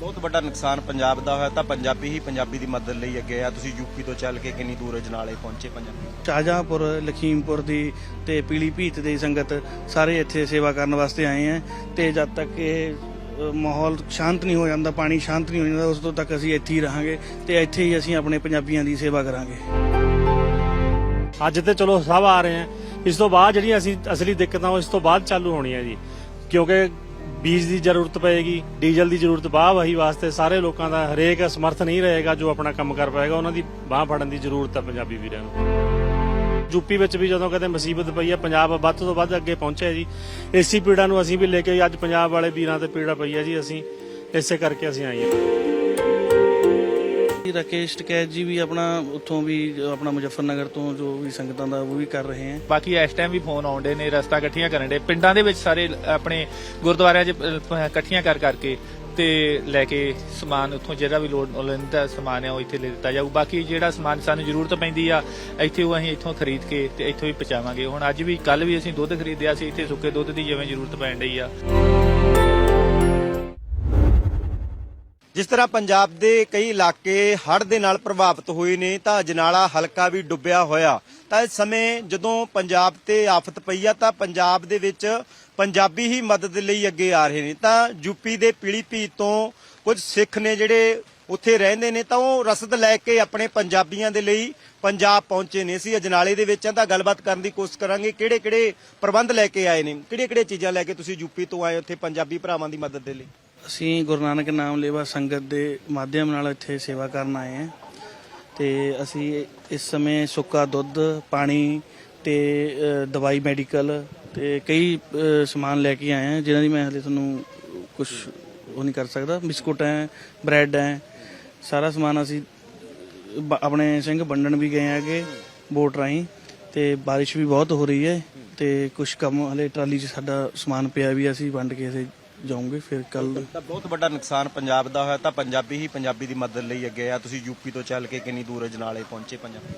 ਬਹੁਤ ਵੱਡਾ ਨੁਕਸਾਨ ਪੰਜਾਬ ਦਾ ਹੋਇਆ ਤਾਂ ਪੰਜਾਬੀ ਹੀ ਪੰਜਾਬੀ ਦੀ ਮਦਦ ਲਈ ਅੱਗੇ ਆ। ਤੁਸੀਂ ਯੂਪੀ ਤੋਂ ਚੱਲ ਕੇ ਕਿੰਨੀ ਦੂਰ ਅਜਨਾਲੇ ਪਹੁੰਚੇ ਪੰਜਾਬੀ? ਸ਼ਾਹਜਹਾਂਪੁਰ ਲਖੀਮਪੁਰ ਦੀ ਤੇ ਪੀਲੀ ਭੀਤ ਦੀ ਸੰਗਤ ਸਾਰੇ ਇੱਥੇ ਸੇਵਾ ਕਰਨ ਵਾਸਤੇ ਆਏ ਆ ਤੇ ਜਦ ਤੱਕ ਇਹ ਮਾਹੌਲ ਸ਼ਾਂਤ ਨਹੀਂ ਹੋ ਜਾਂਦਾ ਪਾਣੀ ਸ਼ਾਂਤ ਨਹੀਂ ਹੋ ਜਾਂਦਾ ਉਸ ਤੋਂ ਤੱਕ ਅਸੀਂ ਇੱਥੇ ਹੀ ਰਹਾਂਗੇ ਤੇ ਇੱਥੇ ਹੀ ਅਸੀਂ ਆਪਣੇ ਪੰਜਾਬੀਆਂ ਦੀ ਸੇਵਾ ਕਰਾਂਗੇ। ਅੱਜ ਤੇ ਚਲੋ ਸਭ ਆ ਰਹੇ ਆ। ਇਸ ਤੋਂ ਬਾਅਦ ਜਿਹੜੀਆਂ ਅਸੀਂ ਅਸਲੀ ਦਿੱਕਤਾਂ ਉਹ ਇਸ ਤੋਂ ਬਾਅਦ ਚਾਲੂ ਹੋਣੀਆਂ ਜੀ। ਕਿਉਂਕਿ ਬੀਜ ਦੀ ਜ਼ਰੂਰਤ ਪਏਗੀ, ਡੀਜ਼ਲ ਦੀ ਜ਼ਰੂਰਤ ਬਾਹ ਵਾਹੀ ਵਾਸਤੇ ਸਾਰੇ ਲੋਕਾਂ ਦਾ ਹਰੇਕ ਸਮਰਥ ਨਹੀਂ ਰਹੇਗਾ ਜੋ ਆਪਣਾ ਕੰਮ ਕਰ ਪਾਏਗਾ, ਉਹਨਾਂ ਦੀ ਬਾਹ ਫੜਨ ਦੀ ਜ਼ਰੂਰਤ ਹੈ ਪੰਜਾਬੀ ਵੀਰਾਂ ਨੂੰ। ਯੂਪੀ ਵਿੱਚ ਵੀ ਜਦੋਂ ਕਦੇ ਮੁਸੀਬਤ ਪਈ ਹੈ ਪੰਜਾਬ ਵੱਧ ਤੋਂ ਵੱਧ ਅੱਗੇ ਪਹੁੰਚਿਆ ਜੀ। ਏਸੀ ਪੀੜਾ ਨੂੰ ਅਸੀਂ ਵੀ ਲੈ ਕੇ ਅੱਜ ਪੰਜਾਬ ਵਾਲੇ ਵੀਰਾਂ ਤੇ ਪੀੜਾ ਪਈ ਹੈ ਜੀ, ਅਸੀਂ ਇਸੇ ਕਰਕੇ ਅਸੀਂ ਆਏ ਹਾਂ। ਜੀ ਰਾਕੇਸ਼ ਟਕੈਤ ਜੀ ਵੀ ਆਪਣਾ ਉੱਥੋਂ ਵੀ, ਆਪਣਾ ਮੁਜ਼ੱਫਰਨਗਰ ਤੋਂ ਜੋ ਵੀ ਸੰਗਤਾਂ ਦਾ ਉਹ ਵੀ ਕਰ ਰਹੇ ਆ ਬਾਕੀ ਇਸ ਟਾਈਮ ਵੀ ਫੋਨ ਆਉਂਦੇ ਨੇ, ਰਸਤਾ ਇਕੱਠੀਆਂ ਕਰਨ ਦੇ। ਪਿੰਡਾਂ ਦੇ ਵਿੱਚ ਸਾਰੇ ਆਪਣੇ ਗੁਰਦੁਆਰਿਆਂ 'ਚ ਇਕੱਠੀਆਂ ਕਰ, ਕਰਕੇ ਤੇ ਲੈ ਕੇ ਸਮਾਨ ਉੱਥੋਂ ਜਿਹੜਾ ਵੀ ਲੋੜ ਲੈਂਦਾ ਸਮਾਨ ਹੈ ਉਹ ਇੱਥੇ ਲੈ ਦਿੱਤਾ ਜਾਊ। ਬਾਕੀ ਜਿਹੜਾ ਸਮਾਨ ਸਾਨੂੰ ਜ਼ਰੂਰਤ ਪੈਂਦੀ ਆ, ਇੱਥੇ ਉਹ ਅਸੀਂ ਇੱਥੋਂ ਖਰੀਦ ਕੇ ਤੇ ਇੱਥੋਂ ਹੀ ਪਹੁੰਚਾਵਾਂਗੇ। ਹੁਣ ਅੱਜ ਵੀ ਕੱਲ ਵੀ ਅਸੀਂ ਦੁੱਧ ਖਰੀਦਿਆ ਸੀ, ਇੱਥੇ ਸੁੱਕੇ ਦੁੱਧ ਦੀ ਜਿਵੇਂ ਜ਼ਰੂਰਤ ਪੈਣ ਡਈ ਆ। ਜਿਸ ਤਰ੍ਹਾਂ ਪੰਜਾਬ ਦੇ ਕਈ ਇਲਾਕੇ ਹੜ੍ਹ ਦੇ ਨਾਲ ਪ੍ਰਭਾਵਿਤ ਹੋਏ ਨੇ, ਤਾਂ ਅਜਨਾਲਾ ਹਲਕਾ ਵੀ ਡੁੱਬਿਆ ਹੋਇਆ। ਤਾਂ ਇਸ ਸਮੇਂ ਜਦੋਂ ਪੰਜਾਬ ਤੇ ਆਫਤ ਪਈ ਆ, ਤਾਂ ਪੰਜਾਬ ਦੇ ਵਿੱਚ ਪੰਜਾਬੀ ਹੀ ਮਦਦ ਲਈ ਅੱਗੇ ਆ ਰਹੇ ਨੇ। ਤਾਂ ਯੂਪੀ ਦੇ ਪੀਲੀਭੀਤ ਤੋਂ ਕੁਝ ਸਿੱਖ ਨੇ ਜਿਹੜੇ ਉੱਥੇ ਰਹਿੰਦੇ ਨੇ, ਤਾਂ ਉਹ ਰਸਦ ਲੈ ਕੇ ਆਪਣੇ ਪੰਜਾਬੀਆਂ ਦੇ ਲਈ ਪੰਜਾਬ ਪਹੁੰਚੇ ਨੇ। ਅਸੀਂ ਅਜਨਾਲੇ ਦੇ ਵਿੱਚ ਆ, ਤਾਂ ਗੱਲਬਾਤ ਕਰਨ ਦੀ ਕੋਸ਼ਿਸ਼ ਕਰਾਂਗੇ ਕਿਹੜੇ ਕਿਹੜੇ ਪ੍ਰਬੰਧ ਲੈ ਕੇ ਆਏ ਨੇ। ਕਿਹੜੇ ਕਿਹੜੇ ਚੀਜ਼ਾਂ ਲੈ ਕੇ ਤੁਸੀਂ ਯੂਪੀ ਤੋਂ ਆਏ ਉੱਥੇ ਪੰਜਾਬੀ ਭਰਾਵਾਂ ਦੀ ਮਦਦ ਦੇ ਲਈ? ਅਸੀਂ ਗੁਰੂ ਨਾਨਕ ਨਾਮ ਲੇਵਾ ਸੰਗਤ ਦੇ ਮਾਧਿਅਮ ਨਾਲ ਇੱਥੇ ਸੇਵਾ ਕਰਨ ਆਏ ਹਾਂ ਤੇ ਅਸੀਂ ਇਸ ਸਮੇਂ ਸੁੱਕਾ ਦੁੱਧ, ਪਾਣੀ ਤੇ ਦਵਾਈ ਮੈਡੀਕਲ ਤੇ ਕਈ ਸਮਾਨ ਲੈ ਕੇ ਆਏ ਹਾਂ, ਜਿਨ੍ਹਾਂ ਦੀ ਮੈਂ ਹਲੇ ਤੁਹਾਨੂੰ ਕੁਝ ਉਹ ਨਹੀਂ ਕਰ ਸਕਦਾ। ਬਿਸਕੁਟ ਹੈ, ਬ੍ਰੈਡ ਹੈ, ਸਾਰਾ ਸਮਾਨ ਅਸੀਂ ਬ- ਆਪਣੇ ਸਿੰਘ ਵੰਡਣ ਵੀ ਗਏ ਆਗੇ ਬੋਟ ਰਾਹੀਂ ਤੇ ਬਾਰਿਸ਼ ਵੀ ਬਹੁਤ ਹੋ ਰਹੀ ਹੈ ਤੇ ਕੁਝ ਕੰਮ ਹਲੇ ਟਰਾਲੀ 'ਚ ਸਾਡਾ ਸਮਾਨ ਪਿਆ ਵੀ ਅਸੀਂ ਵੰਡ ਕੇ ਅਸੀਂ ਜਾਵਾਂਗੇ ਫਿਰ ਕੱਲ? ਤਾਂ ਬਹੁਤ ਵੱਡਾ ਨੁਕਸਾਨ ਪੰਜਾਬ ਦਾ ਹੋਇਆ ਤਾਂ ਪੰਜਾਬੀ ਹੀ ਪੰਜਾਬੀ ਦੀ ਮਦਦ ਲਈ ਅੱਗੇ ਆ। ਤੁਸੀਂ ਯੂਪੀ ਤੋਂ ਚੱਲ ਕੇ ਕਿੰਨੀ ਦੂਰ ਅਜਨਾਲੇ ਪਹੁੰਚੇ ਪੰਜਾਬੀ?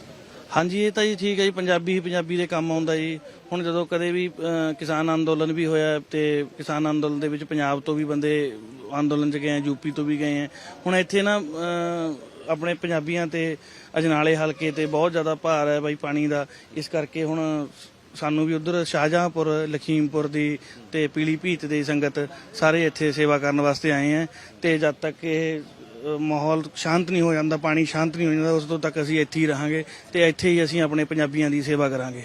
ਹਾਂਜੀ ਇਹ ਤਾਂ ਜੀ ਠੀਕ ਹੈ ਜੀ ਪੰਜਾਬੀ ਹੀ ਪੰਜਾਬੀ ਦੇ ਕੰਮ ਆਉਂਦਾ ਜੀ। ਹੁਣ ਜਦੋਂ ਕਦੇ ਵੀ ਅਹ, ਕਿਸਾਨ ਅੰਦੋਲਨ ਵੀ ਹੋਇਆ ਤੇ ਕਿਸਾਨ ਅੰਦੋਲਨ ਦੇ ਵਿੱਚ ਪੰਜਾਬ ਤੋਂ ਵੀ ਬੰਦੇ ਅੰਦੋਲਨ 'ਚ ਗਏ ਆ ਯੂਪੀ ਤੋਂ ਵੀ ਗਏ ਆ। ਹੁਣ ਇੱਥੇ ਨਾ ਅਹ, ਆਪਣੇ ਪੰਜਾਬੀਆਂ ਤੇ ਅਜਨਾਲੇ ਹਲਕੇ ਤੇ ਬਹੁਤ ਜ਼ਿਆਦਾ ਭਾਰ ਹੈ ਬਾਈ ਪਾਣੀ ਦਾ। ਇਸ ਕਰਕੇ ਹੁਣ ਸਾਨੂੰ ਵੀ ਉਧਰ ਸ਼ਾਹਜਹਾਂਪੁਰ ਲਖੀਮਪੁਰ ਦੀ ਤੇ ਪੀਲੀ ਭੀਤ ਦੀ ਸੰਗਤ ਸਾਰੇ ਇੱਥੇ ਸੇਵਾ ਕਰਨ ਵਾਸਤੇ ਆਏ ਆ ਤੇ ਜਦ ਤੱਕ ਇਹ ਅ, ਮਾਹੌਲ ਸ਼ਾਂਤ ਨਹੀਂ ਹੋ ਜਾਂਦਾ ਪਾਣੀ ਸ਼ਾਂਤ ਨਹੀਂ ਹੋ ਜਾਂਦਾ ਉਸ ਤੋਂ ਤੱਕ ਅਸੀਂ ਇੱਥੇ ਹੀ ਰਹਾਂਗੇ ਤੇ ਇੱਥੇ ਹੀ ਅਸੀਂ ਆਪਣੇ ਪੰਜਾਬੀਆਂ ਦੀ ਸੇਵਾ ਕਰਾਂਗੇ।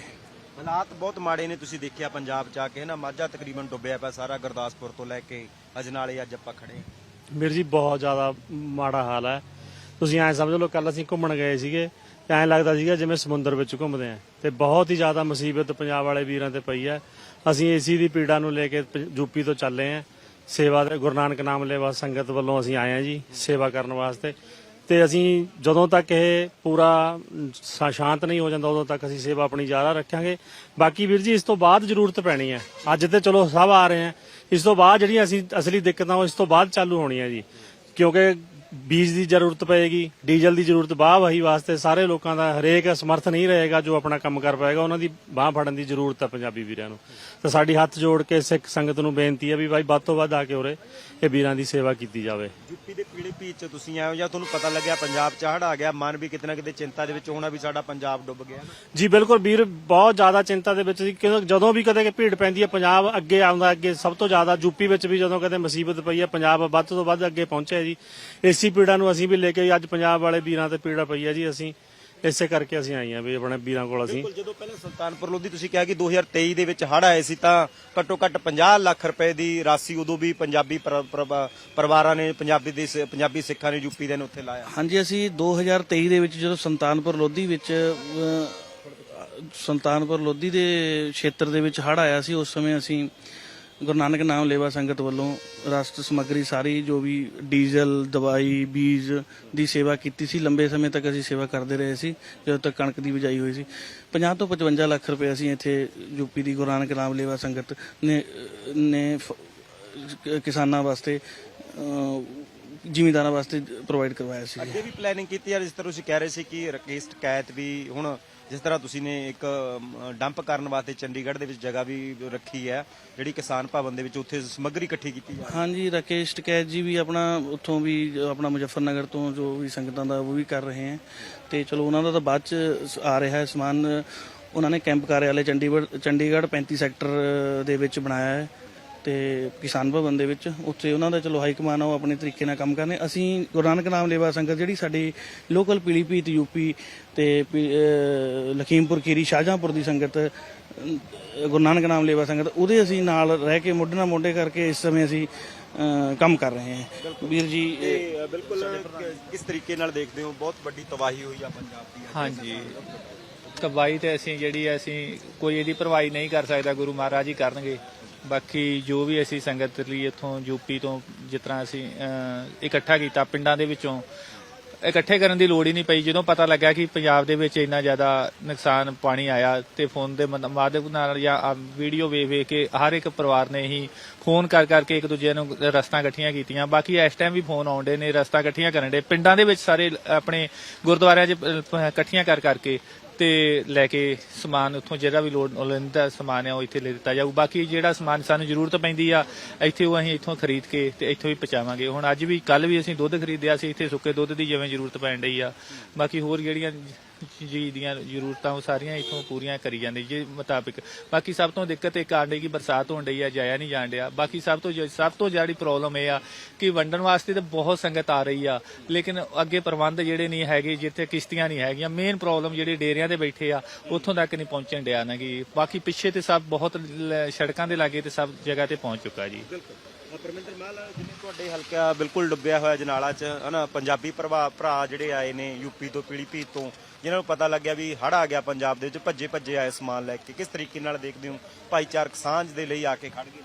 ਹਾਲਾਤ ਬਹੁਤ ਮਾੜੇ ਨੇ ਤੁਸੀਂ ਦੇਖਿਆ ਪੰਜਾਬ ਚ ਆ ਕੇ ਨਾ ਮਾਝਾ ਤਕਰੀਬਨ ਡੁੱਬਿਆ ਪਿਆ ਸਾਰਾ ਗੁਰਦਾਸਪੁਰ ਤੋਂ ਲੈ ਕੇ ਅਜਨਾਲੇ ਅੱਜ ਆਪਾਂ ਖੜੇ ਹਾਂ। ਵੀਰ ਜੀ ਬਹੁਤ ਜ਼ਿਆਦਾ ਮਾੜਾ ਹਾਲ ਹੈ। ਤੁਸੀਂ ਐਂ ਸਮਝ ਲਓ ਕੱਲ ਅਸੀਂ ਘੁੰਮਣ ਗਏ ਸੀਗੇ ਐਂ ਲੱਗਦਾ ਸੀਗਾ ਜਿਵੇਂ ਸਮੁੰਦਰ ਵਿੱਚ ਘੁੰਮਦੇ ਆਂ। ਤੇ ਬਹੁਤ ਹੀ ਜ਼ਿਆਦਾ ਮੁਸੀਬਤ ਪੰਜਾਬ ਵਾਲੇ ਵੀਰਾਂ ਤੇ ਪਈ ਹੈ। ਅਸੀਂ ਏਸੀ ਦੀ ਪੀੜਾ ਨੂੰ ਲੈ ਕੇ ਪ- ਯੂਪੀ ਤੋਂ ਚੱਲੇ ਆਂ। ਸੇਵਾ ਦੇ ਗੁਰੂ ਨਾਨਕ ਨਾਮ ਲੈਵਾ ਸੰਗਤ ਵੱਲੋਂ ਅਸੀਂ ਆਏ ਆਂ ਜੀ ਸੇਵਾ ਕਰਨ ਵਾਸਤੇ। ਤੇ ਅਸੀਂ ਜਦੋਂ ਤੱਕ ਇਹ ਪੂਰਾ ਅਮ, ਸ਼ਾ- ਸ਼ਾਂਤ ਨਹੀਂ ਹੋ ਜਾਂਦਾ ਉਦੋਂ ਤੱਕ ਅਸੀਂ ਸੇਵਾ ਆਪਣੀ ਜਾਰੀ ਰੱਖਾਂਗੇ। ਬਾਕੀ ਵੀਰ ਜੀ ਇਸ ਤੋਂ ਬਾਅਦ ਜ਼ਰੂਰਤ ਪੈਣੀ ਹੈ। ਅੱਜ ਤੇ ਚਲੋ ਸਭ ਆ ਰਹੇ ਆ। ਇਸ ਤੋਂ ਬਾਅਦ ਜਿਹੜੀਆਂ ਅਸੀਂ ਅਸਲੀ ਦਿੱਕਤਾਂ ਉਹ ਇਸ ਤੋਂ ਬਾਅਦ ਚਾਲੂ ਹੋਣੀਆਂ ਜੀ। ਕਿਉਂਕਿ ਬੀਜ ਦੀ ਜ਼ਰੂਰਤ ਪਏਗੀ ਡੀਜ਼ਲ ਦੀ ਜ਼ਰੂਰਤ ਬਾਹ ਵਹੀ ਵਾਸਤੇ ਸਾਰੇ ਲੋਕਾਂ ਦਾ ਹਰੇਕ ਸਮਰਥ ਨਹੀਂ ਰਹੇਗਾ ਜੋ ਆਪਣਾ ਕੰਮ ਕਰ ਪਾਏਗਾ ਉਹਨਾਂ ਦੀ ਬਾਹ ਫੜਨ ਦੀ ਜ਼ਰੂਰਤ ਹੈ ਪੰਜਾਬੀ ਵੀਰਾਂ ਨੂੰ। ਤਾਂ ਸਾਡੀ ਹੱਥ ਜੋੜ ਕੇ ਸਿੱਖ ਸੰਗਤ ਨੂੰ ਬੇਨਤੀ ਹੈ ਵੀ ਬਾਈ ਵੱਧ ਤੋਂ ਵੱਧ ਆ ਕੇ ਉਰੇ ਇਹ ਵੀਰਾਂ ਦੀ ਸੇਵਾ ਕੀਤੀ ਜਾਵੇ। ਯੂਪੀ ਦੇ ਪੀਲੀਭੀਤ ਚ ਤੁਸੀਂ ਆਏ ਹੋ ਜਾਂ ਤੁਹਾਨੂੰ ਪਤਾ ਲੱਗਿਆ ਪੰਜਾਬ ਚ ਹੜ੍ਹ ਆ ਗਿਆ ਮਨ ਵੀ ਕਿਤੇ ਨਾ ਕਿਤੇ ਚਿੰਤਾ ਦੇ ਵਿੱਚ ਹੋਣਾ ਵੀ ਸਾਡਾ ਪੰਜਾਬ ਡੁੱਬ ਗਿਆ। ਜੀ ਬਿਲਕੁਲ ਵੀਰ ਬਹੁਤ ਜ਼ਿਆਦਾ ਚਿੰਤਾ ਦੇ ਵਿੱਚ ਸੀ ਕਿਉਂਕਿ ਜਦੋਂ ਵੀ ਕਦੇ ਕਿ ਭੀੜ ਪੈਂਦੀ ਹੈ ਪੰਜਾਬ ਅੱਗੇ ਆਉਂਦਾ ਅੱਗੇ ਸਭ ਤੋਂ ਜ਼ਿਆਦਾ ਯੂਪੀ ਵਿੱਚ ਵੀ ਜਦੋਂ ਕਦੇ ਮੁਸੀਬਤ ਪਈ ਹੈ ਪੰਜਾਬ ਵੱਧ ਤੋਂ ਵੱਧ ਅੱਗੇ ਪਹੁੰਚਿਆ ਜੀ। ਏਸੀ ਪੀੜਾ ਨੂੰ ਅਸੀਂ ਵੀ ਲੈ ਕੇ ਅੱਜ ਪੰਜਾਬ ਵਾਲੇ ਵੀਰਾਂ ਤੇ ਪੀੜਾ ਪਈ ਹੈ ਜੀ ਅਸੀਂ। ਇਸੇ ਕਰਕੇ ਅਸੀਂ ਆਏ ਵੀ ਆਪਣੇ ਵੀਰਾਂ ਕੋਲ ਅਸੀਂ। ਬਿਲਕੁਲ ਜਦੋਂ ਪਹਿਲਾਂ ਸੁਲਤਾਨਪੁਰ ਲੋਧੀ ਤੁਸੀਂ ਕਿਹਾ ਕਿ 2023 ਦੇ ਵਿੱਚ ਹੜ੍ਹ ਆਏ ਸੀ ਤਾਂ ਘੱਟੋ ਘੱਟ 50 ਲੱਖ ਰੁਪਏ ਦੀ ਰਾਸ਼ੀ ਉਦੋਂ ਵੀ ਪੰਜਾਬੀ ਪਰ- ਪਰ- ਪਰਿਵਾਰਾਂ ਨੇ ਪੰਜਾਬੀ ਦੇ ਪੰਜਾਬੀ ਸਿੱਖਾਂ ਨੇ ਯੂਪੀ ਦੇ ਨੇ ਉੱਥੇ ਲਾਇਆ। ਹਾਂਜੀ ਅਸੀਂ 2023 ਦੇ ਵਿੱਚ ਜਦੋਂ ਸੰਤਾਨਪੁਰ ਲੋਧੀ ਵਿੱਚ ਅ, ਸੰਤਾਨਪੁਰ ਲੋਧੀ ਦੇ ਖੇਤਰ ਦੇ ਵਿੱਚ ਹੜ੍ਹ ਆਇਆ ਸੀ ਉਸ ਸਮੇਂ ਅਸੀਂ ਗੁਰੂ ਨਾਨਕ ਨਾਮ ਲੇਵਾ ਸੰਗਤ ਵੱਲੋਂ ਰਾਸ਼ਟ ਸਮੱਗਰੀ ਸਾਰੀ ਜੋ ਵੀ ਡੀਜ਼ਲ ਦਵਾਈ ਬੀਜ ਦੀ ਸੇਵਾ ਕੀਤੀ ਸੀ ਲੰਬੇ ਸਮੇਂ ਤੱਕ ਅਸੀਂ ਸੇਵਾ ਕਰਦੇ ਰਹੇ ਸੀ ਜਦੋਂ ਤੱਕ ਕਣਕ ਦੀ ਬਿਜਾਈ ਹੋਈ ਸੀ। 50 ਤੋਂ 55 ਲੱਖ ਰੁਪਏ ਅਸੀਂ ਇੱਥੇ ਯੂਪੀ ਦੀ ਗੁਰੂ ਨਾਨਕ ਨਾਮ ਲੇਵਾ ਸੰਗਤ ਨੇ ਨੇ ਕਿਸਾਨਾਂ ਵਾਸਤੇ ਅ, ਜ਼ਿਮੀਂਦਾਰਾਂ ਵਾਸਤੇ ਪ੍ਰੋਵਾਈਡ ਕਰਵਾਇਆ ਸੀ। ਅੱਗੇ ਵੀ ਪਲੈਨਿੰਗ ਕੀਤੀ ਯਾਰ ਜਿਸ ਤਰ੍ਹਾਂ ਤੁਸੀਂ ਕਹਿ ਰਹੇ ਸੀ ਕਿ ਰਕੇਸ਼ ਟਕੈਤ ਵੀ ਹੁਣ ਜਿਸ ਤਰ੍ਹਾਂ ਤੁਸੀਂ ਨੇ ਇੱਕ ਡੰਪ ਕਰਨ ਵਾਸਤੇ ਚੰਡੀਗੜ੍ਹ ਦੇ ਵਿੱਚ ਜਗ੍ਹਾ ਵੀ ਰੱਖੀ ਹੈ, ਜਿਹੜੀ ਕਿਸਾਨ ਭਵਨ ਦੇ ਵਿੱਚ ਉੱਥੇ ਸਮੱਗਰੀ ਇਕੱਠੀ ਕੀਤੀ ਜਾ ਹਾਂਜੀ, ਰਾਕੇਸ਼ ਟਕੈਤ ਜੀ ਵੀ ਆਪਣਾ ਉੱਥੋਂ ਵੀ, ਆਪਣਾ ਮੁਜ਼ੱਫਰਨਗਰ ਤੋਂ ਜੋ ਵੀ ਸੰਗਤਾਂ ਦਾ ਉਹ ਵੀ ਕਰ ਰਹੇ ਹੈ। ਤੇ ਚਲੋ, ਉਹਨਾਂ ਦਾ ਤਾਂ ਬਾਅਦ ਚ ਆ ਰਿਹਾ ਹੈ ਸਮਾਨ। ਉਹਨਾਂ ਨੇ ਕੈਂਪ ਕਾਰਿਆਲੇ ਚੰਡੀਗੜ੍ਹ ਚੰਡੀਗੜ੍ਹ 35 ਸੈਕਟਰ ਦੇ ਵਿੱਚ ਬਣਾਇਆ ਹੈ। ਤੇ ਕਿਸਾਨ ਭਵਨ ਦੇ ਵਿੱਚ ਉੱਥੇ ਉਹਨਾਂ ਦਾ ਚਲੋ ਹਾਈ ਕਮਾਨ ਆ ਉਹ ਆਪਣੇ ਤਰੀਕੇ ਨਾਲ ਕੰਮ ਕਰਨੇ। ਅਸੀਂ ਗੁਰੂ ਨਾਨਕ ਨਾਮ ਲੇਵਾ ਸੰਗਤ ਜਿਹੜੀ ਸਾਡੀ ਲੋਕਲ ਪੀਲੀਭੀਤ ਯੂਪੀ ਤੇ ਲਖੀਮਪੁਰ ਖੀਰੀ ਸ਼ਾਹਜਹਾਂਪੁਰ ਦੀ ਸੰਗਤ ਗੁਰੂ ਨਾਨਕ ਨਾਮ ਲੇਵਾ ਸੰਗਤ ਉਹਦੇ ਅਸੀਂ ਨਾਲ ਰਹਿ ਕੇ ਮੋਢੇ ਨਾਲ ਮੋਢੇ ਕਰਕੇ ਇਸ ਸਮੇਂ ਅਸੀਂ ਕੰਮ ਕਰ ਰਹੇ ਹਾਂ। ਵੀਰ ਜੀ ਬਿਲਕੁਲ ਕਿਸ ਤਰੀਕੇ ਨਾਲ ਦੇਖਦੇ ਹੋ? ਬਹੁਤ ਵੱਡੀ ਤਬਾਹੀ ਹੋਈ ਆ ਪੰਜਾਬ ਦੀ। ਹਾਂਜੀ। ਤਬਾਈ ਤੇ ਅਸੀਂ ਜਿਹੜੀ ਅਸੀਂ ਕੋਈ ਇਹਦੀ ਭਰਵਾਈ ਨਹੀਂ ਕਰ ਸਕਦਾ, ਗੁਰੂ ਮਹਾਰਾਜ ਹੀ ਕਰਨਗੇ। ਬਾਕੀ ਜੋ ਵੀ ਅਸੀਂ ਸੰਗਤ ਲਈ ਇੱਥੋਂ ਯੂਪੀ ਤੋਂ ਜਿਸ ਤਰ੍ਹਾਂ ਅਸੀਂ ਇਕੱਠਾ ਕੀਤਾ, ਪਿੰਡਾਂ ਦੇ ਵਿੱਚੋਂ, ਇਕੱਠੇ ਕਰਨ ਦੀ ਲੋੜ ਹੀ ਨਹੀਂ ਪਈ। ਜਦੋਂ ਪਤਾ ਲੱਗਾ ਕਿ ਪੰਜਾਬ ਦੇ ਵਿੱਚ ਇੰਨਾ ਜ਼ਿਆਦਾ ਨੁਕਸਾਨ ਪਾਣੀ ਆਇਆ ਤੇ ਫੋਨ ਦੇ ਮਾਧਿਅਮ ਨਾਲ ਜਾਂ ਵੀਡੀਓ ਵੇਖ ਵੇਖ ਕੇ ਹਰ ਇੱਕ ਪਰਿਵਾਰ ਨੇ ਹੀ ਫੋਨ ਕਰ ਕਰਕੇ ਇੱਕ ਦੂਜੇ ਨੂੰ ਰਸਤਾ ਇਕੱਠੀਆਂ ਕੀਤੀਆਂ। ਬਾਕੀ ਇਸ ਟਾਈਮ ਵੀ ਫੋਨ ਆਉਂਦੇ ਨੇ, ਰਸਤਾ ਇਕੱਠੀਆਂ ਕਰਨ ਦੇ। ਪਿੰਡਾਂ ਦੇ ਵਿੱਚ ਸਾਰੇ ਆਪਣੇ ਗੁਰਦੁਆਰਿਆਂ 'ਚ ਇਕੱਠੀਆਂ ਕਰ, ਕਰਕੇ ਤੇ ਲੈ ਕੇ ਸਮਾਨ ਉੱਥੋਂ ਜਿਹੜਾ ਵੀ ਲੋੜ ਲੈਂਦਾ ਸਮਾਨ ਆ ਉਹ ਇੱਥੇ ਲੈ ਦਿੱਤਾ ਜਾਊ। ਬਾਕੀ ਜਿਹੜਾ ਸਮਾਨ ਸਾਨੂੰ ਜ਼ਰੂਰਤ ਪੈਂਦੀ ਆ, ਇੱਥੇ ਉਹ ਅਸੀਂ ਇੱਥੋਂ ਖਰੀਦ ਕੇ ਤੇ ਇੱਥੋਂ ਹੀ ਪਹੁੰਚਾਵਾਂਗੇ। ਹੁਣ ਅੱਜ ਵੀ ਕੱਲ ਵੀ ਅਸੀਂ ਦੁੱਧ ਖਰੀਦਿਆ ਸੀ, ਇੱਥੇ ਸੁੱਕੇ ਦੁੱਧ ਦੀ ਜਿਵੇਂ ਜ਼ਰੂਰਤ ਪੈਣ ਡਈ ਆ। ਬਾਕੀ ਹੋਰ ਜਿਹੜੀਆਂ ਜੀ ਦੀਆਂ ਜ਼ਰੂਰਤਾਂ ਉਹ ਸਾਰੀਆਂ ਇੱਥੋਂ ਪੂਰੀਆਂ ਕਰੀ ਜਾਂਦੇ ਜੇ ਮੁਤਾਬਿਕ। ਬਾਕੀ ਸਭ ਤੋਂ ਦਿੱਕਤ ਇੱਕ ਆਂਡੇ ਕੀ ਬਰਸਾਤ ਹੋਣ ਡਈ ਆ, ਜਾਇਆ ਨਹੀਂ ਜਾਣ ਡਿਆ। ਬਾਕੀ ਸਭ ਤੋਂ ਜ- ਸਭ ਤੋਂ ਜਿਹੜੀ ਪ੍ਰੋਬਲਮ ਇਹ ਆ ਕਿ ਵੰਡਣ ਵਾਸਤੇ ਤਾਂ ਬਹੁਤ ਸੰਗਤ ਆ ਰਹੀ ਆ, ਲੇਕਿਨ ਅੱਗੇ ਪ੍ਰਬੰਧ ਜਿਹੜੇ ਨਹੀਂ ਹੈਗੇ, ਜਿੱਥੇ ਕਿਸ਼ਤੀਆਂ ਨਹੀਂ ਹੈਗੀਆਂ ਮੇਨ ਪ੍ਰੋਬਲਮ ਜਿਹੜੇ ਡੇਰਿਆਂ ਤੇ ਬੈਠੇ ਆ, ਉੱਥੋਂ ਤੱਕ ਨਹੀਂ ਪਹੁੰਚਣ ਡਿਆ ਨਾ ਕਿ ਬਾਕੀ ਪਿੱਛੇ ਤੇ ਸਭ ਬਹੁਤ ਲ- ਸੜਕਾਂ ਦੇ ਲਾਗੇ ਤੇ ਸਭ ਜਗ੍ਹਾ ਤੇ ਪਹੁੰਚ ਚੁੱਕਾ ਜੀ। ਪਰਮਿੰਦਰ ਮਾਲ ਜਿਵੇਂ ਤੁਹਾਡੇ ਹਲਕਾ ਬਿਲਕੁਲ ਡੁੱਬਿਆ ਹੋਇਆ ਜਨਾਲਾ ਚ, ਹਨਾ, ਪੰਜਾਬੀ ਭਰਾ ਭਰਾ ਜਿਹੜੇ ਆਏ ਨੇ ਯੂਪੀ ਤੋਂ ਪੀਲੀਭੀਤ ਤੋਂ ਜਿਨ੍ਹਾਂ ਨੂੰ ਪਤਾ ਲੱਗਿਆ ਵੀ ਹੜ ਆ ਗਿਆ ਪੰਜਾਬ ਦੇ ਵਿੱਚ ਭੱਜੇ ਭੱਜੇ ਆਏ ਸਮਾਨ ਲੈ ਕੇ। ਕਿਸ ਤਰੀਕੇ ਨਾਲ ਦੇਖਦੇ ਹੋ? ਭਾਈਚਾਰਕ ਸਾਂਝ ਦੇ ਲਈ ਆ ਕੇ ਖੜ ਗਏ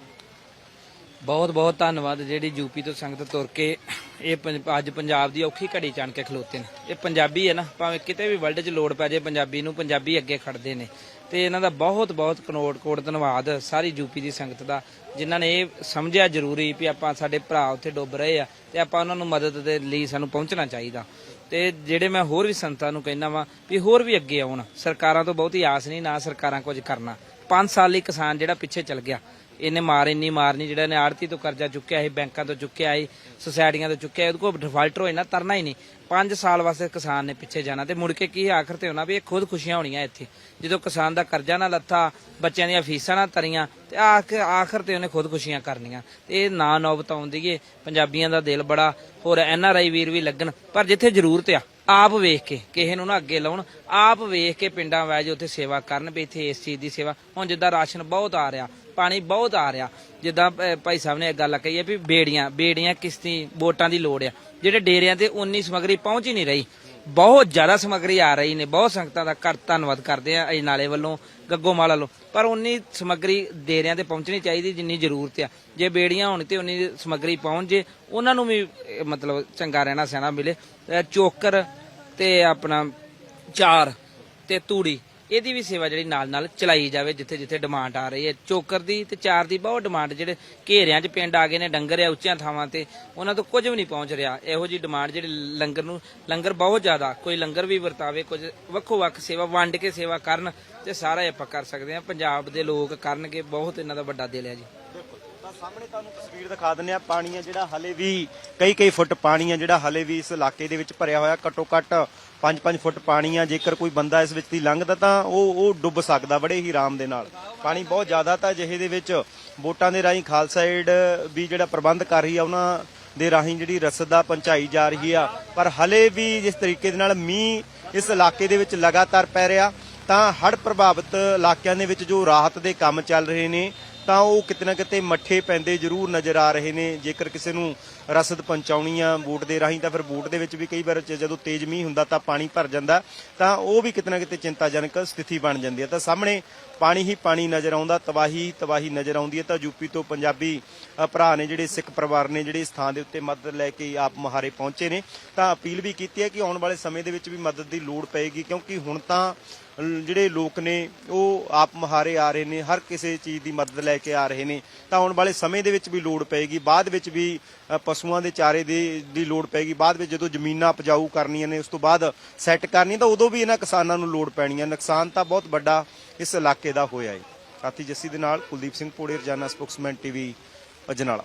ਬਹੁਤ ਬਹੁਤ ਧੰਨਵਾਦ। ਜਿਹੜੀ ਯੂਪੀ ਤੋਂ ਸੰਗਤ ਤੁਰ ਕੇ ਇਹ ਅੱਜ ਪੰਜਾਬ ਦੀ ਔਖੀ ਘੜੀ ਚਾਣ ਕੇ ਖਲੋਤੇ ਨੇ। ਇਹ ਪੰਜਾਬੀ ਹੈ ਨਾ। ਭਾਵੇਂ ਕਿਤੇ ਵੀ ਵਰਲਡ 'ਚ ਲੋੜ ਪੈ ਜੇ ਪੰਜਾਬੀ ਨੂੰ ਪੰਜਾਬੀ ਅੱਗੇ ਖੜਦੇ ਨੇ। ਤੇ ਇਹਨਾਂ ਦਾ ਬਹੁਤ ਬਹੁਤ ਕਨੋੜ ਕੋਟ ਧੰਨਵਾਦ ਸਾਰੀ ਯੂਪੀ ਦੀ ਸੰਗਤ ਦਾ, ਜਿਨ੍ਹਾਂ ਨੇ ਇਹ ਸਮਝਿਆ ਜ਼ਰੂਰੀ ਵੀ ਆਪਾਂ ਸਾਡੇ ਭਰਾ ਉੱਥੇ ਡੁੱਬ ਰਹੇ ਆ ਤੇ ਆਪਾਂ ਉਹਨਾਂ ਨੂੰ ਮਦਦ ਦੇ ਲਈ ਸਾਨੂੰ ਪਹੁੰਚਣਾ ਚਾਹੀਦਾ। ਤੇ ਜਿਹੜੇ ਮੈਂ ਹੋਰ ਵੀ ਸੰਤਾਂ ਨੂੰ ਕਹਿਣਾ ਵਾਂ ਵੀ ਹੋਰ ਵੀ ਅੱਗੇ ਆਉਣ। ਸਰਕਾਰਾਂ ਤੋਂ ਬਹੁਤੀ ਆਸ ਨਹੀਂ, ਨਾ ਸਰਕਾਰਾਂ ਕੁਝ ਕਰਨਾ। 5 ਸਾਲ ਲਈ ਕਿਸਾਨ ਜਿਹੜਾ ਪਿੱਛੇ ਚੱਲ ਗਿਆ। ਇਹਨੇ ਮਾਰ ਇੰਨੀ ਮਾਰਨੀ, ਜਿਹੜਾ ਨੇ ਆੜਤੀ ਤੋਂ ਕਰਜ਼ਾ ਚੁੱਕਿਆ ਸੀ, ਬੈਂਕਾਂ ਤੋਂ ਚੁੱਕਿਆ ਸੀ, ਸੁਸਾਇਟੀਆਂ ਤੋਂ ਚੁੱਕਿਆ ਉਹਦੇ ਕੋਲ ਡਿਫਾਲਟਰ ਹੋਏ ਨਾ, ਤਰਨਾ ਹੀ ਨਹੀਂ। 5 ਸਾਲ ਵਾਸਤੇ ਕਿਸਾਨ ਨੇ ਪਿੱਛੇ ਜਾਣਾ ਤੇ ਮੁੜ ਕੇ ਕੀ ਆਖਰ ਤੇ ਹੋਣਾ ਵੀ ਇਹ ਖੁਦ ਖੁਸ਼ੀਆਂ ਹੋਣੀਆਂ ਇੱਥੇ। ਜਦੋਂ ਕਿਸਾਨ ਦਾ ਕਰਜ਼ਾ ਨਾ ਲੱਥਾ, ਬੱਚਿਆਂ ਦੀਆਂ ਫੀਸਾਂ ਨਾ ਤਰੀਆਂ, ਤੇ ਆਖ, ਆਖਰ ਤੇ ਉਹਨੇ ਖੁਦ ਖੁਸ਼ੀਆਂ ਕਰਨੀਆਂ। ਤੇ ਇਹ ਨਾ ਨੌਬਤ ਆਉਂਦੀ ਏ, ਪੰਜਾਬੀਆਂ ਦਾ ਦਿਲ ਬੜਾ, ਹੋਰ ਐਨ ਆਰ ਆਈ ਵੀਰ ਵੀ ਲੱਗਣ, ਪਰ ਜਿੱਥੇ ਜ਼ਰੂਰਤ ਆ ਆਪ ਵੇਖ ਕੇ ਕਿਸੇ ਨੂੰ ਨਾ ਅੱਗੇ ਲਾਉਣ। ਆਪ ਵੇਖ ਕੇ ਪਿੰਡਾਂ ਵਾਜ ਉੱਥੇ ਸੇਵਾ ਕਰਨ ਵੀ ਇੱਥੇ ਇਸ ਚੀਜ਼ ਦੀ ਸੇਵਾ। ਹੁਣ ਜਿੱਦਾਂ ਰਾਸ਼ਨ ਬਹੁਤ ਆ ਰਿਹਾ, ਪਾਣੀ ਬਹੁਤ ਆ ਰਿਹਾ। ਜਿੱਦਾਂ ਭਾਈ ਸਾਹਿਬ ਨੇ ਇਹ ਗੱਲ ਕਹੀ ਹੈ ਵੀ ਬੇੜੀਆਂ ਬੇੜੀਆਂ ਕਿਸ਼ਤੀ ਬੋਟਾਂ ਦੀ ਲੋੜ ਆ। ਜਿਹੜੇ ਡੇਰਿਆਂ ਤੇ ਉਨੀ ਸਮਗਰੀ ਪਹੁੰਚ ਹੀ ਨਹੀਂ ਰਹੀ। ਬਹੁਤ ਜ਼ਿਆਦਾ ਸਮੱਗਰੀ ਆ ਰਹੀ ਨੇ ਬਹੁਤ ਸੰਗਤਾਂ ਦਾ ਕਰ ਧੰਨਵਾਦ ਕਰਦੇ ਆ ਅਜਨਾਲੇ ਵੱਲੋਂ ਗੱਗੋਮਾਲ ਵੱਲੋਂ। ਪਰ ਉਨੀ ਸਮੱਗਰੀ ਦੇਰਿਆਂ ਤੇ ਪਹੁੰਚਣੀ ਚਾਹੀਦੀ ਜਿੰਨੀ ਜ਼ਰੂਰਤ ਆ। ਜੇ ਬੇੜੀਆਂ ਹੋਣ ਤੇ ਉਨੀ ਸਮੱਗਰੀ ਪਹੁੰਚ ਜੇ ਉਹਨਾਂ ਨੂੰ ਵੀ ਅਹ, ਮਤਲਬ ਚੰਗਾ ਰਹਿਣਾ ਸਹਿਣਾ ਮਿਲੇ। ਅਹ, ਚੋਕਰ ਤੇ ਆਪਣਾ ਚਾਰ ਤੇ ਤੂੜੀ। ਇਹਦੀ ਵੀ ਸੇਵਾ ਜਿਹੜੀ ਨਾਲ ਨਾਲ ਚਲਾਈ ਜਾਵੇ, ਜਿੱਥੇ ਜਿੱਥੇ ਡਿਮਾਂਡ ਆ ਰਹੀ ਹੈ। ਚੋਕਰ ਦੀ ਤੇ ਚਾਰ ਦੀ ਬਹੁਤ ਡਿਮਾਂਡ ਜਿਹੜੇ ਘੇਰਿਆਂ 'ਚ ਪਿੰਡ ਆ ਗਏ ਨੇ, ਡੰਗਰ ਆ, ਉੱਚੀਆਂ ਥਾਵਾਂ ਤੇ, ਉਹਨਾਂ ਤੋਂ ਕੁਝ ਵੀ ਨਹੀਂ ਪਹੁੰਚ ਰਿਹਾ। ਇਹੋ ਜੀ ਡਿਮਾਂਡ ਜਿਹੜੀ ਲੰਗਰ ਨੂੰ, ਲੰਗਰ ਬਹੁਤ ਜ਼ਿਆਦਾ, ਕੋਈ ਲੰਗਰ ਵੀ ਵਰਤਾਵੇ, ਕੁਝ ਵੱਖੋ ਵੱਖ ਸੇਵਾ, ਵੰਡ ਕੇ ਸੇਵਾ ਕਰਨ, ਤੇ ਸਾਰਾ ਇਹ ਆਪਾਂ ਕਰ ਸਕਦੇ ਹਾਂ। ਪੰਜਾਬ ਦੇ ਲੋਕ ਕਰਨਗੇ, ਬਹੁਤ ਇਹਨਾਂ ਦਾ ਵੱਡਾ ਦਿਲ ਹੈ ਜੀ। ਸਾਹਮਣੇ ਤੁਹਾਨੂੰ ਤਸਵੀਰ ਦਿਖਾ ਦਿੰਦੇ ਆ ਪਾਣੀ ਆ ਜਿਹੜਾ ਹਲੇ ਵੀ, ਕਈ ਕਈ ਫੁੱਟ ਪਾਣੀ ਆ ਜਿਹੜਾ ਹਲੇ ਵੀ ਇਸ ਇਲਾਕੇ ਦੇ ਵਿੱਚ ਭਰਿਆ ਹੋਇਆ। ਘੱਟੋ ਘੱਟ 5-5 ਫੁੱਟ ਪਾਣੀ ਆ। ਜੇਕਰ ਕੋਈ ਬੰਦਾ ਇਸ ਵਿੱਚ ਦੀ ਲੰਘਦਾ ਤਾਂ ਉਹ ਉਹ ਡੁੱਬ ਸਕਦਾ ਬੜੇ ਹੀ ਆਰਾਮ ਦੇ ਨਾਲ। ਪਾਣੀ ਬਹੁਤ ਜ਼ਿਆਦਾ ਤਾਂ ਜਿਹੇ ਦੇ ਵਿੱਚ ਵੋਟਾਂ ਦੇ ਰਾਹੀਂ ਖਾਲਸਾ ਏਡ ਵੀ ਜਿਹੜਾ ਪ੍ਰਬੰਧ ਕਰ ਰਹੀ ਆ, ਉਹਨਾਂ ਦੇ ਰਾਹੀਂ ਜਿਹੜੀ ਰਸਦ ਆ ਪਹੁੰਚਾਈ ਜਾ ਰਹੀ ਆ। ਪਰ ਹਲੇ ਵੀ ਜਿਸ ਤਰੀਕੇ ਦੇ ਨਾਲ ਮੀਂਹ ਇਸ ਇਲਾਕੇ ਦੇ ਵਿੱਚ ਲਗਾਤਾਰ ਪੈ ਰਿਹਾ, ਤਾਂ ਹੜ੍ਹ ਪ੍ਰਭਾਵਿਤ ਇਲਾਕਿਆਂ ਦੇ ਵਿੱਚ ਜੋ ਰਾਹਤ ਦੇ ਕੰਮ ਚੱਲ ਰਹੇ ਨੇ ਤਾਂ ਉਹ ਕਿਤੇ ਨਾ ਕਿਤੇ ਮੱਠੇ ਪੈਂਦੇ ਜ਼ਰੂਰ ਨਜ਼ਰ ਆ ਰਹੇ ਨੇ। ਜੇਕਰ ਕਿਸੇ ਨੂੰ ਰਸਦ ਪਹੁੰਚਾਉਣੀ ਆ ਬੂਟ ਦੇ ਰਾਹੀਂ, ਤਾਂ ਫਿਰ ਬੂਟ ਦੇ ਵਿੱਚ ਵੀ ਕਈ ਵਾਰ ਜਦੋਂ ਤੇਜ਼ ਮੀਂਹ ਹੁੰਦਾ ਤਾਂ ਪਾਣੀ ਭਰ ਜਾਂਦਾ। ਤਾਂ ਉਹ ਵੀ ਕਿਤੇ ਨਾ ਕਿਤੇ ਚਿੰਤਾਜਨਕ ਸਥਿਤੀ ਬਣ ਜਾਂਦੀ ਹੈ। ਤਾਂ ਸਾਹਮਣੇ ਪਾਣੀ ਹੀ ਪਾਣੀ ਨਜ਼ਰ ਆਉਂਦਾ, ਤਬਾਹੀ ਤਬਾਹੀ ਨਜ਼ਰ ਆਉਂਦੀ ਹੈ। ਤਾਂ ਯੂਪੀ ਤੋਂ ਪੰਜਾਬੀ ਭਰਾ ਨੇ ਜਿਹੜੇ ਸਿੱਖ ਪਰਿਵਾਰ ਨੇ ਜਿਹੜੇ ਇਸ ਥਾਂ ਦੇ ਉੱਤੇ ਮਦਦ ਲੈ ਕੇ ਆਪ ਮਹਾਰੇ ਪਹੁੰਚੇ ਨੇ। ਤਾਂ ਅਪੀਲ ਵੀ ਕੀਤੀ ਹੈ ਕਿ ਆਉਣ ਵਾਲੇ ਸਮੇਂ ਦੇ ਵਿੱਚ ਵੀ ਮਦਦ ਦੀ ਲੋੜ ਪਏਗੀ, ਕਿਉਂਕਿ ਹੁਣ ਤਾਂ ਜਿਹੜੇ ਲੋਕ ਨੇ, ਉਹ ਆਪ ਮੁਹਾਰੇ ਆ ਰਹੇ ਨੇ, ਹਰ ਕਿਸੇ ਚੀਜ਼ ਦੀ ਮਦਦ ਲੈ ਕੇ ਆ ਰਹੇ ਨੇ। ਤਾਂ ਆਉਣ ਵਾਲੇ ਸਮੇਂ ਦੇ ਵਿੱਚ ਵੀ ਲੋੜ ਪਏਗੀ। ਬਾਅਦ ਵਿੱਚ ਵੀ ਪਸ਼ੂਆਂ ਦੇ ਚਾਰੇ ਦੀ ਦੀ ਲੋੜ ਪਏਗੀ। ਬਾਅਦ ਵਿੱਚ ਜਦੋਂ ਜ਼ਮੀਨਾਂ ਉਪਜਾਊ ਕਰਨੀਆਂ ਨੇ, ਉਸ ਤੋਂ ਬਾਅਦ ਸੈੱਟ ਕਰਨੀ ਤਾਂ ਉਦੋਂ ਵੀ ਇਹਨਾਂ ਕਿਸਾਨਾਂ ਨੂੰ ਲੋੜ ਪੈਣੀ ਹੈ ਨੁਕਸਾਨ ਤਾਂ ਬਹੁਤ ਵੱਡਾ ਇਸ ਇਲਾਕੇ ਦਾ ਹੋਇਆ ਹੈ ਸਾਥੀ ਜੱਸੀ ਦੇ ਨਾਲ ਕੁਲਦੀਪ ਸਿੰਘ ਪੋੜੇ, ਰਜਾਨਾ ਸਪੋਕਸਮੈਨ ਟੀਵੀ, ਅਜਨਾਲਾ।